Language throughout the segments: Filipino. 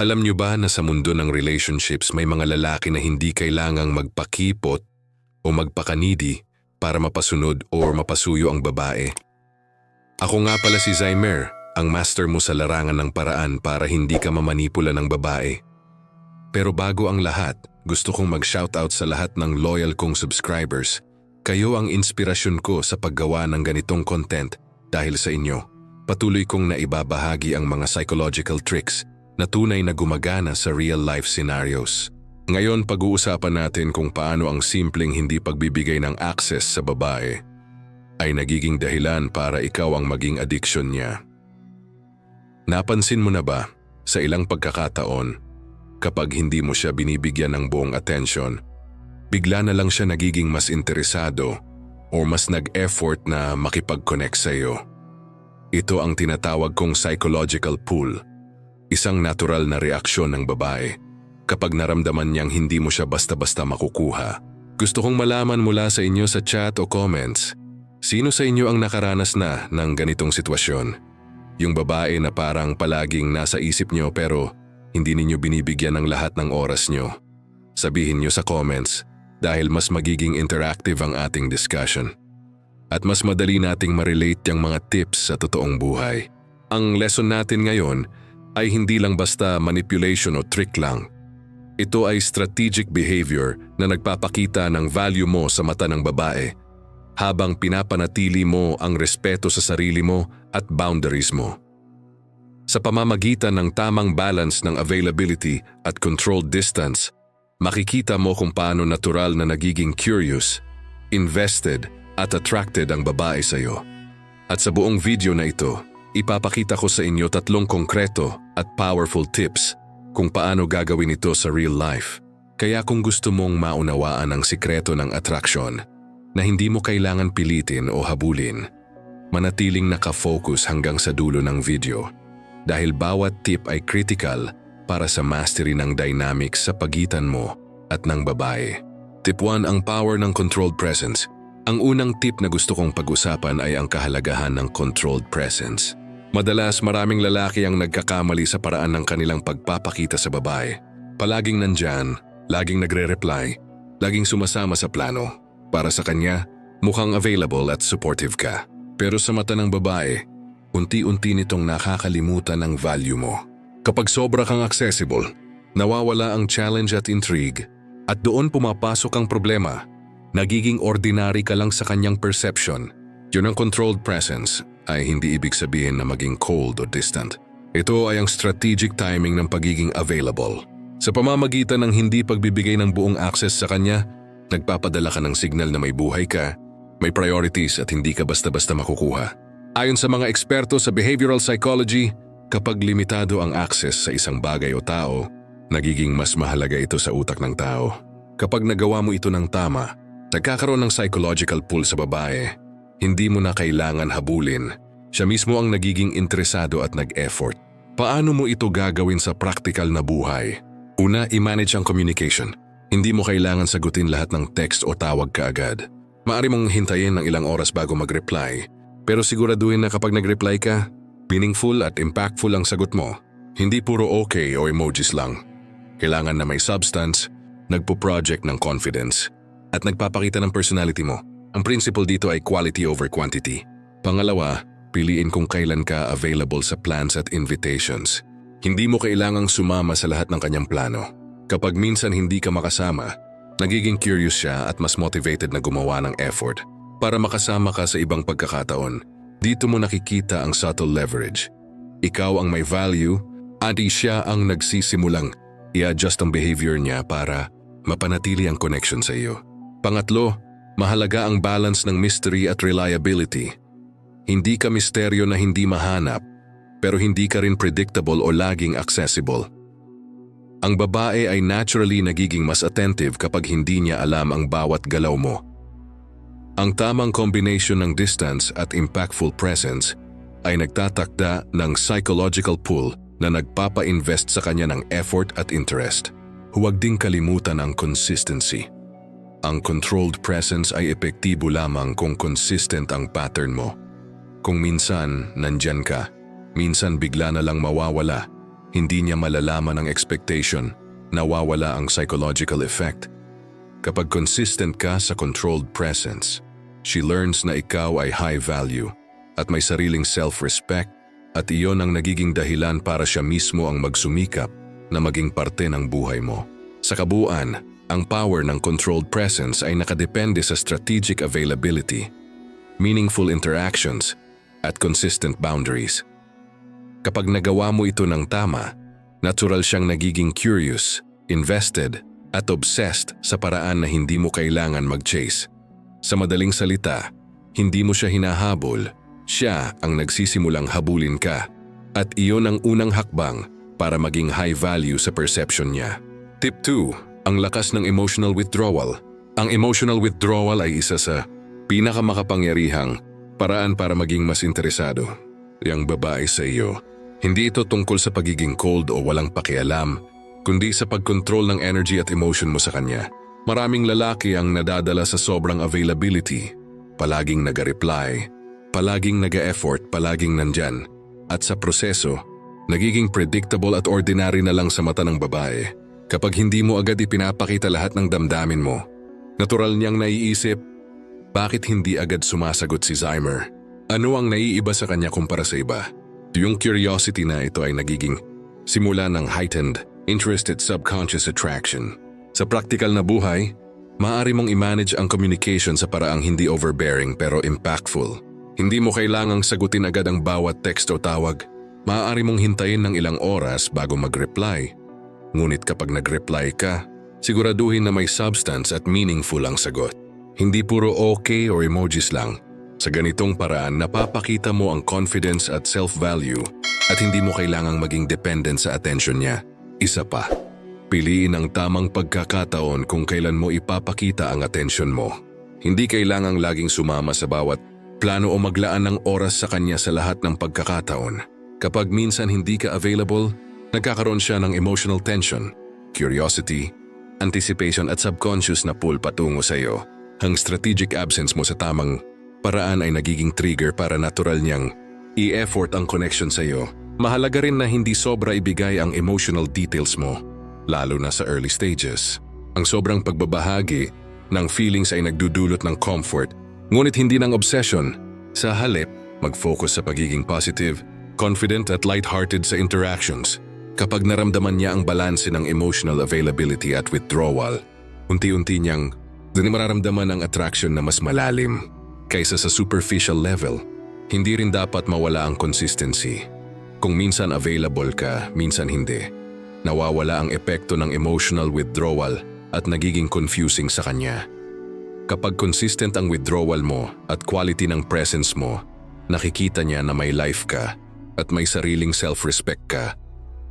Alam nyo ba na sa mundo ng relationships may mga lalaki na hindi kailangang magpakipot o magpakanidi para mapasunod o mapasuyo ang babae? Ako nga pala si Zymer, ang master mo sa larangan ng paraan para hindi ka mamanipula ng babae. Pero bago ang lahat, gusto kong mag-shoutout sa lahat ng loyal kong subscribers. Kayo ang inspirasyon ko sa paggawa ng ganitong content dahil sa inyo. Patuloy kong naibabahagi ang mga psychological tricks na tunay na gumagana sa real-life scenarios. Ngayon pag-uusapan natin kung paano ang simpleng hindi pagbibigay ng access sa babae ay nagiging dahilan para ikaw ang maging addiction niya. Napansin mo na ba sa ilang pagkakataon kapag hindi mo siya binibigyan ng buong atensyon, bigla na lang siya nagiging mas interesado o mas nag-effort na makipag-connect sa iyo. Ito ang tinatawag kong psychological pull, isang natural na reaksyon ng babae kapag naramdaman niyang hindi mo siya basta-basta makukuha. Gusto kong malaman mula sa inyo sa chat o comments, sino sa inyo ang nakaranas na ng ganitong sitwasyon? Yung babae na parang palaging nasa isip niyo pero hindi ninyo binibigyan ng lahat ng oras nyo. Sabihin nyo sa comments dahil mas magiging interactive ang ating discussion. At mas madali nating marelate yung mga tips sa totoong buhay. Ang lesson natin ngayon ay hindi lang basta manipulation o trick lang. Ito ay strategic behavior na nagpapakita ng value mo sa mata ng babae habang pinapanatili mo ang respeto sa sarili mo at boundaries mo. Sa pamamagitan ng tamang balance ng availability at controlled distance, makikita mo kung paano natural na nagiging curious, invested at attracted ang babae sa iyo. At sa buong video na ito, ipapakita ko sa inyo tatlong konkreto at powerful tips kung paano gagawin ito sa real life. Kaya kung gusto mong maunawaan ang sikreto ng attraction, na hindi mo kailangan pilitin o habulin, manatiling nakafocus hanggang sa dulo ng video dahil bawat tip ay critical para sa mastery ng dynamics sa pagitan mo at ng babae. Tip 1 ang power ng controlled presence. Ang unang tip na gusto kong pag-usapan ay ang kahalagahan ng controlled presence. Madalas maraming lalaki ang nagkakamali sa paraan ng kanilang pagpapakita sa babae. Palaging nandyan, laging nagre-reply, laging sumasama sa plano. Para sa kanya, mukhang available at supportive ka. Pero sa mata ng babae, unti-unti nitong nakakalimutan ang value mo. Kapag sobra kang accessible, nawawala ang challenge at intrigue at doon pumapasok ang problema. Nagiging ordinary ka lang sa kanyang perception. Yun ang controlled presence ay hindi ibig sabihin na maging cold o distant. Ito ay ang strategic timing ng pagiging available. Sa pamamagitan ng hindi pagbibigay ng buong access sa kanya, nagpapadala ka ng signal na may buhay ka, may priorities at hindi ka basta-basta makukuha. Ayon sa mga eksperto sa behavioral psychology, kapag limitado ang access sa isang bagay o tao, nagiging mas mahalaga ito sa utak ng tao. Kapag nagawa mo ito ng tama, nagkakaroon ng psychological pull sa babae. Hindi mo na kailangan habulin. Siya mismo ang nagiging interesado at nag-effort. Paano mo ito gagawin sa practical na buhay? Una, i-manage ang communication. Hindi mo kailangan sagutin lahat ng text o tawag kaagad. Maari mong hintayin ng ilang oras bago mag-reply, pero siguraduhin na kapag nag-reply ka, meaningful at impactful ang sagot mo. Hindi puro okay o emojis lang. Kailangan na may substance, nagpo-project ng confidence, at nagpapakita ng personality mo. Ang principle dito ay quality over quantity. Pangalawa, piliin kung kailan ka available sa plans at invitations. Hindi mo kailangang sumama sa lahat ng kanyang plano. Kapag minsan hindi ka makasama, nagiging curious siya at mas motivated na gumawa ng effort para makasama ka sa ibang pagkakataon. Dito mo nakikita ang subtle leverage. Ikaw ang may value, at siya ang nagsisimulang i-adjust ang behavior niya para mapanatili ang connection sa iyo. Pangatlo, mahalaga ang balance ng mystery at reliability. Hindi ka misteryo na hindi mahanap, pero hindi ka rin predictable o laging accessible. Ang babae ay naturally nagiging mas attentive kapag hindi niya alam ang bawat galaw mo. Ang tamang combination ng distance at impactful presence ay nagtatakda ng psychological pull na nagpapa-invest sa kanya ng effort at interest. Huwag ding kalimutan ang consistency. Ang controlled presence ay epektibo lamang kung consistent ang pattern mo. Kung minsan, nandyan ka, minsan bigla na lang mawawala, hindi niya malalaman ang expectation, nawawala ang psychological effect. Kapag consistent ka sa controlled presence, she learns na ikaw ay high value at may sariling self-respect at iyon ang nagiging dahilan para siya mismo ang magsumikap na maging parte ng buhay mo. Sa kabuuan, ang power ng controlled presence ay nakadepende sa strategic availability, meaningful interactions, at consistent boundaries. Kapag nagawa mo ito ng tama, natural siyang nagiging curious, invested, at obsessed sa paraan na hindi mo kailangan mag-chase. Sa madaling salita, hindi mo siya hinahabol, siya ang nagsisimulang habulin ka. At iyon ang unang hakbang para maging high value sa perception niya. Tip 2. Ang lakas ng emotional withdrawal. Ang emotional withdrawal ay isa sa pinakamakapangyarihang paraan para maging mas interesado. Yang babae sa iyo. Hindi ito tungkol sa pagiging cold o walang pakialam, kundi sa pagkontrol ng energy at emotion mo sa kanya. Maraming lalaki ang nadadala sa sobrang availability, palaging nag-reply, palaging nag-effort, palaging nandyan, at sa proseso, nagiging predictable at ordinary na lang sa mata ng babae. Kapag hindi mo agad ipinapakita lahat ng damdamin mo, natural niyang naiisip, bakit hindi agad sumasagot si Zymer? Ano ang naiiba sa kanya kumpara sa iba? Yung curiosity na ito ay nagiging simula ng heightened, interested subconscious attraction. Sa practical na buhay, maaari mong i-manage ang communication sa paraang hindi overbearing pero impactful. Hindi mo kailangang sagutin agad ang bawat text o tawag. Maaari mong hintayin ng ilang oras bago mag-reply. Ngunit kapag nag-reply ka, siguraduhin na may substance at meaningful ang sagot. Hindi puro okay or emojis lang. Sa ganitong paraan, napapakita mo ang confidence at self-value at hindi mo kailangang maging dependent sa attention niya. Isa pa, piliin ang tamang pagkakataon kung kailan mo ipapakita ang attention mo. Hindi kailangang laging sumama sa bawat plano o maglaan ng oras sa kanya sa lahat ng pagkakataon. Kapag minsan hindi ka available, nagkakaroon siya ng emotional tension, curiosity, anticipation at subconscious na pull patungo sa iyo. Ang strategic absence mo sa tamang paraan ay nagiging trigger para natural niyang i-effort ang connection sa iyo. Mahalaga rin na hindi sobra ibigay ang emotional details mo, lalo na sa early stages. Ang sobrang pagbabahagi ng feelings ay nagdudulot ng comfort, ngunit hindi ng obsession. Sa halip, mag-focus sa pagiging positive, confident at lighthearted sa interactions. Kapag naramdaman niya ang balanse ng emotional availability at withdrawal, unti-unti niyang mararamdaman ang attraction na mas malalim kaysa sa superficial level. Hindi rin dapat mawala ang consistency. Kung minsan available ka, minsan hindi. Nawawala ang epekto ng emotional withdrawal at nagiging confusing sa kanya. Kapag consistent ang withdrawal mo at quality ng presence mo, nakikita niya na may life ka at may sariling self-respect ka.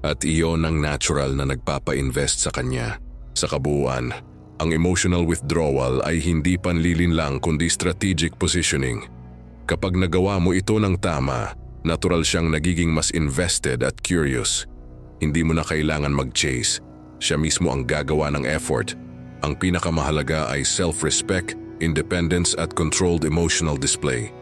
At iyon ang natural na nagpapa-invest sa kanya. Sa kabuuan, ang emotional withdrawal ay hindi panlilin lang kundi strategic positioning. Kapag nagawa mo ito ng tama, natural siyang nagiging mas invested at curious. Hindi mo na kailangan mag-chase. Siya mismo ang gagawa ng effort. Ang pinakamahalaga ay self-respect, independence at controlled emotional display.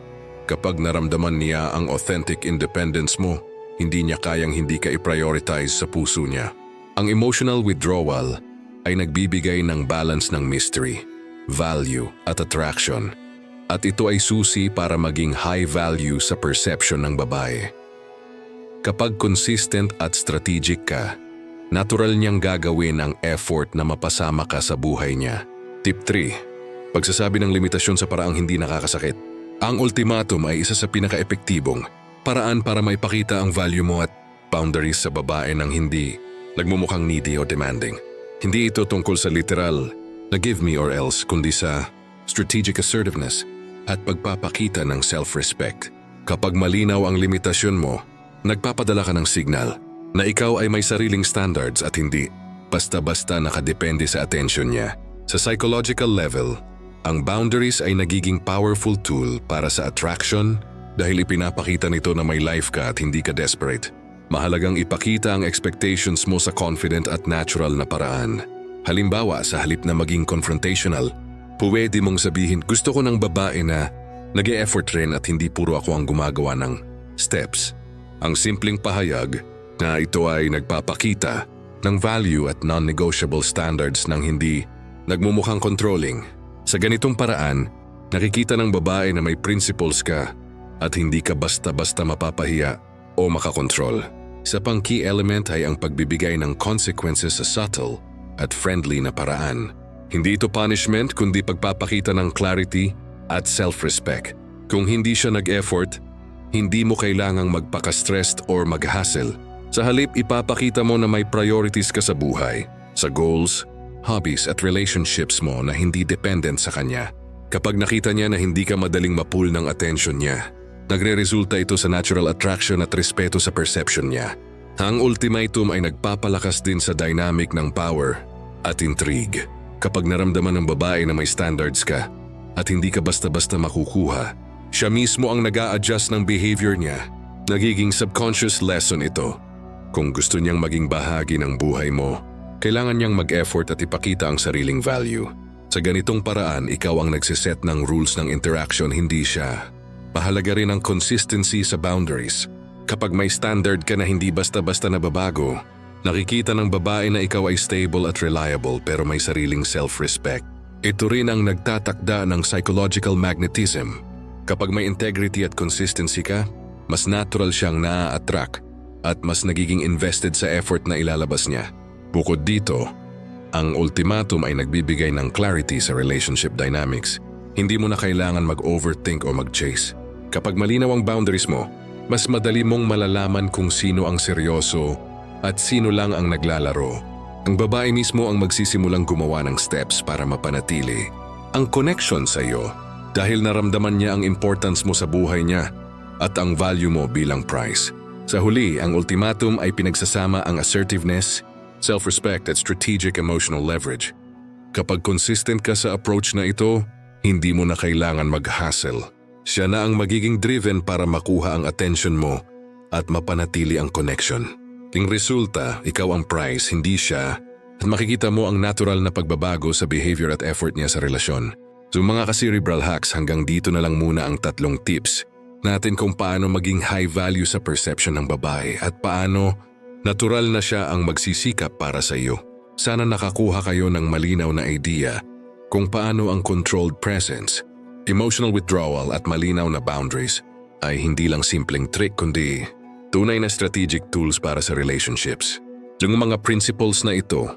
Kapag naramdaman niya ang authentic independence mo, hindi niya kayang hindi ka i-prioritize sa puso niya. Ang emotional withdrawal ay nagbibigay ng balance ng mystery, value at attraction. At ito ay susi para maging high value sa perception ng babae. Kapag consistent at strategic ka, natural niyang gagawin ang effort na mapasama ka sa buhay niya. Tip 3. Pagsasabi ng limitasyon sa paraang hindi nakakasakit. Ang ultimatum ay isa sa pinaka-epektibong paraan para maipakita ang value mo at boundaries sa babae ng hindi nagmumukhang needy o demanding. Hindi ito tungkol sa literal na give me or else kundi sa strategic assertiveness at pagpapakita ng self-respect. Kapag malinaw ang limitasyon mo, nagpapadala ka ng signal na ikaw ay may sariling standards at hindi basta-basta nakadepende sa attention niya. Sa psychological level, ang boundaries ay nagiging powerful tool para sa attraction dahil ipinapakita nito na may life ka at hindi ka desperate. Mahalagang ipakita ang expectations mo sa confident at natural na paraan. Halimbawa, sa halip na maging confrontational, pwede mong sabihin gusto ko ng babae na nag effort rin at hindi puro ako ang gumagawa ng steps. Ang simpleng pahayag, na ito ay nagpapakita ng value at non-negotiable standards ng hindi nagmumukhang controlling. Sa ganitong paraan, nakikita ng babae na may principles ka at hindi ka basta-basta mapapahiya o makakontrol. Isa pang key element ay ang pagbibigay ng consequences sa subtle at friendly na paraan. Hindi ito punishment kundi pagpapakita ng clarity at self-respect. Kung hindi siya nag-effort, hindi mo kailangang magpaka-stressed or mag-hassle. Sa halip, ipapakita mo na may priorities ka sa buhay, sa goals, hobbies at relationships mo na hindi dependent sa kanya. Kapag nakita niya na hindi ka madaling mapul ng attention niya, nagre-resulta ito sa natural attraction at respeto sa perception niya. Ang ultimatum ay nagpapalakas din sa dynamic ng power at intrigue. Kapag naramdaman ng babae na may standards ka at hindi ka basta-basta makukuha, siya mismo ang nag adjust ng behavior niya. Nagiging subconscious lesson ito. Kung gusto niyang maging bahagi ng buhay mo, kailangan niyang mag-effort at ipakita ang sariling value. Sa ganitong paraan, ikaw ang nagsiset ng rules ng interaction, hindi siya. Mahalaga rin ang consistency sa boundaries. Kapag may standard ka na hindi basta-basta nababago, nakikita ng babae na ikaw ay stable at reliable pero may sariling self-respect. Ito rin ang nagtatakda ng psychological magnetism. Kapag may integrity at consistency ka, mas natural siyang naa-attract at mas nagiging invested sa effort na ilalabas niya. Bukod dito, ang ultimatum ay nagbibigay ng clarity sa relationship dynamics. Hindi mo na kailangan mag-overthink o mag-chase. Kapag malinaw ang boundaries mo, mas madali mong malalaman kung sino ang seryoso at sino lang ang naglalaro. Ang babae mismo ang magsisimulang gumawa ng steps para mapanatili ang connection sa iyo dahil naramdaman niya ang importance mo sa buhay niya at ang value mo bilang price. Sa huli, ang ultimatum ay pinagsasama ang assertiveness, self-respect at strategic emotional leverage. Kapag consistent ka sa approach na ito, hindi mo na kailangan mag-hassle. Siya na ang magiging driven para makuha ang attention mo at mapanatili ang connection. Ing resulta, ikaw ang prize, hindi siya, at makikita mo ang natural na pagbabago sa behavior at effort niya sa relasyon. So mga ka-cerebral hacks, hanggang dito na lang muna ang tatlong tips natin kung paano maging high value sa perception ng babae at paano natural na siya ang magsisikap para sa iyo. Sana nakakuha kayo ng malinaw na idea kung paano ang controlled presence, emotional withdrawal at malinaw na boundaries ay hindi lang simpleng trick kundi tunay na strategic tools para sa relationships. Yung mga principles na ito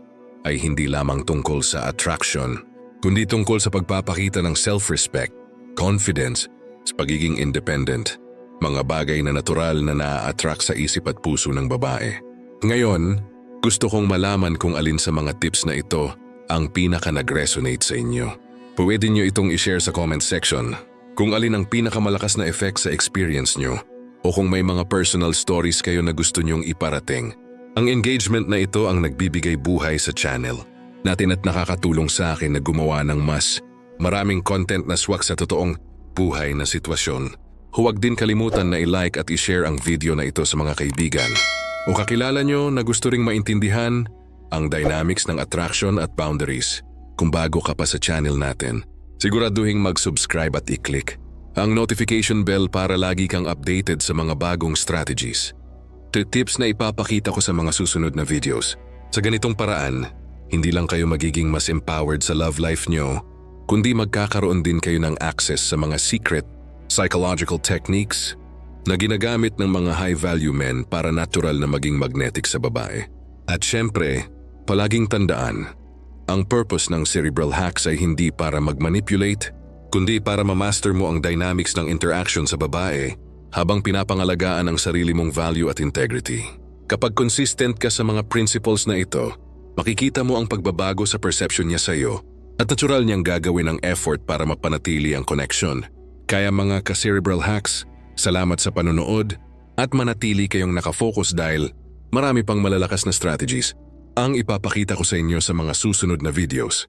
ay hindi lamang tungkol sa attraction, kundi tungkol sa pagpapakita ng self-respect, confidence, sa pagiging independent, mga bagay na natural na naa-attract sa isip at puso ng babae. Ngayon, gusto kong malaman kung alin sa mga tips na ito ang pinaka nag-resonate sa inyo. Pwede nyo itong i-share sa comment section kung alin ang pinakamalakas na effect sa experience nyo o kung may mga personal stories kayo na gusto nyong iparating. Ang engagement na ito ang nagbibigay buhay sa channel natin at nakakatulong sa akin na gumawa ng mas maraming content na swak sa totoong buhay na sitwasyon. Huwag din kalimutan na i-like at i-share ang video na ito sa mga kaibigan o kakilala nyo na gusto ring maintindihan ang dynamics ng attraction at boundaries. Kung bago ka pa sa channel natin, siguraduhin mag-subscribe at i-click ang notification bell para lagi kang updated sa mga bagong strategies. To tips na ipapakita ko sa mga susunod na videos. Sa ganitong paraan, hindi lang kayo magiging mas empowered sa love life nyo, kundi magkakaroon din kayo ng access sa mga secret psychological techniques na ginagamit ng mga high-value men para natural na maging magnetic sa babae. At syempre, palaging tandaan, ang purpose ng cerebral hacks ay hindi para mag-manipulate, kundi para ma-master mo ang dynamics ng interaction sa babae habang pinapangalagaan ang sarili mong value at integrity. Kapag consistent ka sa mga principles na ito, makikita mo ang pagbabago sa perception niya sa iyo at natural niyang gagawin ang effort para mapanatili ang connection. Kaya mga ka-cerebral hacks, salamat sa panonood at manatili kayong nakafocus dahil marami pang malalakas na strategies ang ipapakita ko sa inyo sa mga susunod na videos.